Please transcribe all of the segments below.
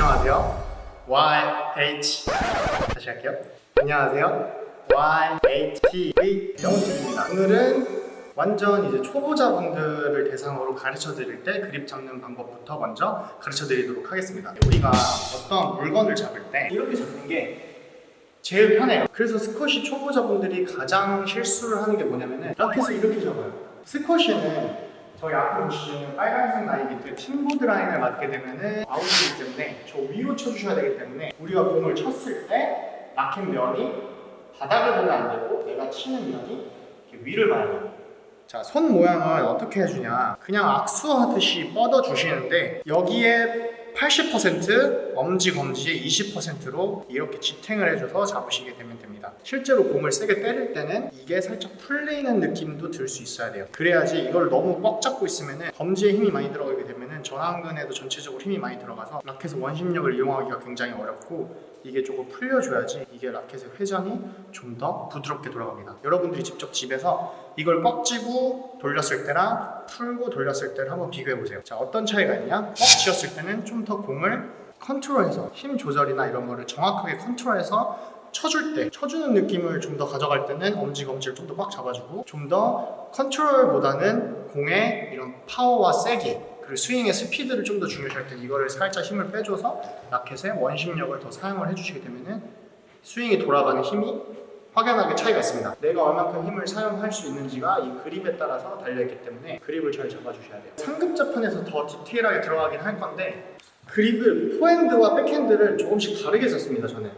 안녕하세요. YH 다시 할게요. 안녕하세요. YHTV 영훈TV입니다. 오늘은 완전 이제 초보자분들을 대상으로 가르쳐 드릴 때 그립 잡는 방법부터 먼저 가르쳐 드리도록 하겠습니다. 우리가 어떤 물건을 잡을 때 이렇게 잡는 게 제일 편해요. 그래서 스쿼시 초보자분들이 가장 실수를 하는 게 뭐냐면은 라켓을 이렇게 잡아요. 스쿼시는 저희 앞에 보시면 빨간색 라인 밑에 팀보드 라인을 맞게 되면은 아웃이기 때문에 저 위로 쳐주셔야 되기 때문에 우리가 공을 쳤을 때 라켓 면이 바닥을 보면 안 되고 내가 치는 면이 위를 봐야 돼요. 자, 손 모양을 어떻게 해주냐. 그냥 악수하듯이 뻗어 주시는데 여기에 80% 엄지 검지의 20%로 이렇게 지탱을 해줘서 잡으시게 되면 됩니다. 실제로 공을 세게 때릴 때는 이게 살짝 풀리는 느낌도 들 수 있어야 돼요. 그래야지 이걸 너무 꽉 잡고 있으면은 검지에 힘이 많이 들어가게 되면 은 전완근에도 전체적으로 힘이 많이 들어가서 라켓의 원심력을 이용하기가 굉장히 어렵고 이게 조금 풀려줘야지 이게 라켓의 회전이 좀 더 부드럽게 돌아갑니다. 여러분들이 직접 집에서 이걸 꽉 쥐고 돌렸을 때랑 풀고 돌렸을 때를 한번 비교해 보세요. 자, 어떤 차이가 있냐? 꽉 쥐었을 때는 좀 더 공을 컨트롤해서 힘 조절이나 이런 거를 정확하게 컨트롤해서 쳐줄 때, 쳐주는 느낌을 좀 더 가져갈 때는 엄지 검지를 좀 더 꽉 잡아주고 좀 더 컨트롤보다는 공의 이런 파워와 세기 그리고 스윙의 스피드를 좀 더 중요시할 때 이거를 살짝 힘을 빼줘서 라켓의 원심력을 더 사용을 해주시게 되면은 스윙이 돌아가는 힘이 확연하게 차이가 있습니다. 내가 얼만큼 힘을 사용할 수 있는지가 이 그립에 따라서 달려있기 때문에 그립을 잘 잡아주셔야 돼요. 상급자 편에서 더 디테일하게 들어가긴 할 건데 그립을 포핸드와 백핸드를 조금씩 다르게 잡습니다. 저는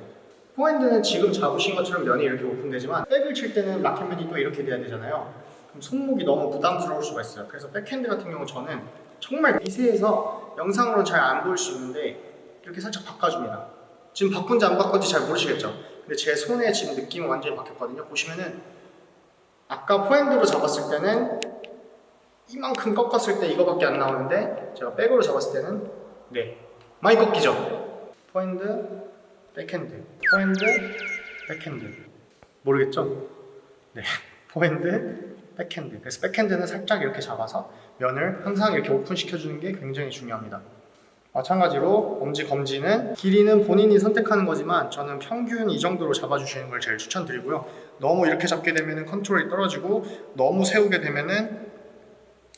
포핸드는 지금 잡으신 것처럼 면이 이렇게 오픈되지만 백을 칠 때는 라켓면이 또 이렇게 돼야 되잖아요. 손목이 너무 부담스러울 수가 있어요. 그래서 백핸드 같은 경우 저는 정말 미세해서 영상으로는 잘 안 보일 수 있는데 이렇게 살짝 바꿔줍니다. 지금 바꾼지 안 바꾼지 잘 모르시겠죠? 근데 제 손에 지금 느낌은 완전히 바뀌었거든요. 보시면은 아까 포핸드로 잡았을 때는 이만큼 꺾었을 때 이거밖에 안 나오는데 제가 백으로 잡았을 때는 네 많이 꺾이죠? 포핸드, 백핸드, 포핸드, 백핸드 모르겠죠? 네 포핸드, 백핸드 그래서 백핸드는 살짝 이렇게 잡아서 면을 항상 이렇게 오픈시켜 주는 게 굉장히 중요합니다. 마찬가지로 엄지 검지는 길이는 본인이 선택하는 거지만 저는 평균 이 정도로 잡아주시는 걸 제일 추천드리고요. 너무 이렇게 잡게 되면 컨트롤이 떨어지고 너무 세우게 되면은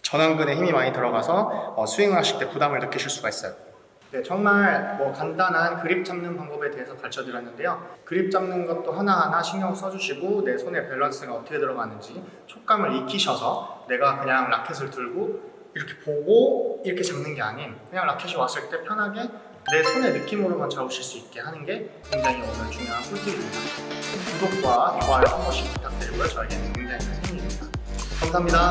전완근에 힘이 많이 들어가서 어, 스윙을 하실 때 부담을 느끼실 수가 있어요. 네, 정말 뭐 간단한 그립 잡는 방법에 대해서 가르쳐 드렸는데요. 그립 잡는 것도 하나하나 신경 써주시고 내 손의 밸런스가 어떻게 들어가는지 촉감을 익히셔서 내가 그냥 라켓을 들고 이렇게 보고 이렇게 잡는 게 아닌 그냥 라켓이 왔을 때 편하게 내 손의 느낌으로만 잡으실 수 있게 하는 게 굉장히 오늘 중요한 꿀팁입니다. 구독과 좋아요 한 번씩 부탁드리고요. 저에게는 굉장히 큰 힘이 됩니다. 감사합니다.